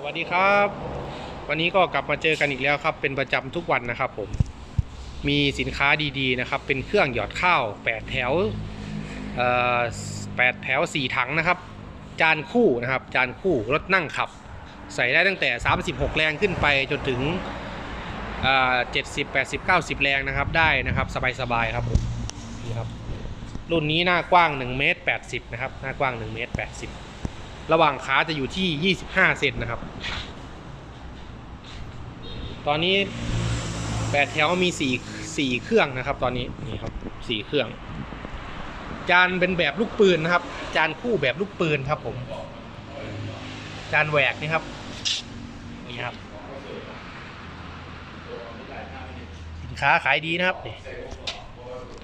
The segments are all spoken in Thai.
สวัสดีครับ วันนี้ก็กลับมาเจอกันอีกแล้วครับ เป็นประจำทุกวันนะครับผมมีสินค้าดีๆนะครับ เป็นเครื่องหยอดข้าว 8 แถวเอ่อแถว 4 ถังนะครับ จานคู่นะครับ จานคู่รถนั่งขับ ใส่ได้ตั้งแต่ 36 แรงขึ้นไปจนถึงเอ่อ70 80 90แรงนะครับได้นะครับ สบายๆครับผมนี่ครับรุ่นนี้หน้ากว้าง1เมตร80นะครับหน้ากว้าง1เมตร80 ระหว่างขาจะอยู่ที่ 25 เซนนะครับ ตอนนี้8แถวมี4 4เครื่องนะครับ ตอนนี้นี่ครับ4เครื่อง จานเป็นแบบลูกปืนนะครับ จานคู่แบบลูกปืนครับผม จานแหวกนี่ครับนี่ครับ สินค้าขายดีนะครับ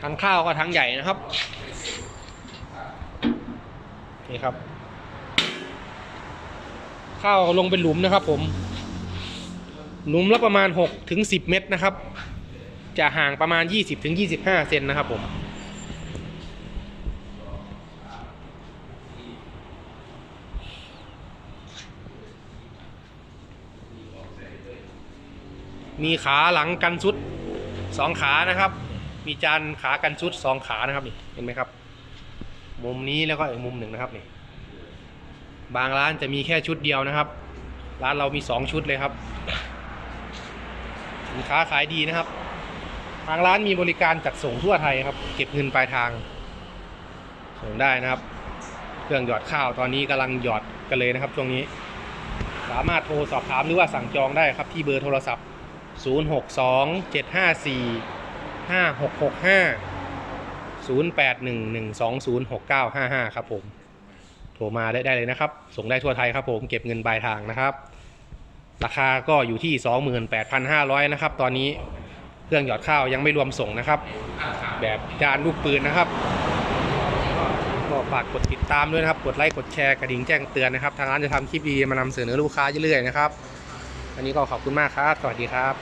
ทั้งข้าวก็ทั้งใหญ่นะครับ นี่ครับ ข้าวลงเป็นหลุมนะครับ ผม หลุมละประมาณ6ถึง10 เมตรนะครับ จะห่างประมาณ 20ถึง25 เซนนะครับผมมีขาหลังกันซุดสองขานะครับ มีจานขากันซุดสองขานะครับนี่เห็นไหมครับ มุมนี้แล้วก็อีกมุมหนึ่งนะครับนี่ บางร้านจะมีแค่ชุดเดียวนะครับ ร้านเรามีสองชุดเลยครับสินค้าขายดีนะครับ ทางร้านมีบริการจัดส่งทั่วไทยครับ เก็บเงินปลายทาง ส่งได้นะครับ เครื่องหยอดข้าวตอนนี้กำลังหยอดกันเลยนะครับช่วงนี้ สามารถโทรสอบถามหรือว่าสั่งจองได้ครับที่เบอร์โทรศัพท์ 062 754 5665 0811206955 ครับผม โทรมาได้ได้เลยนะครับ ส่งได้ทั่วไทยครับผมเก็บเงินปลายทางนะครับ ราคาก็อยู่ที่ 28,500 นะครับ ตอนนี้เครื่องหยอดข้าวยังไม่รวมส่งนะครับ แบบจานลูกปืนนะครับก็ฝากกดติดตามด้วยนะครับ กดไลค์กดแชร์กระดิ่งแจ้งเตือนนะครับ ทางร้านจะทำคลิปดีมานำเสนอลูกค้าเรื่อยๆนะครับ อันนี้ก็ขอบคุณมากครับ สวัสดีครับ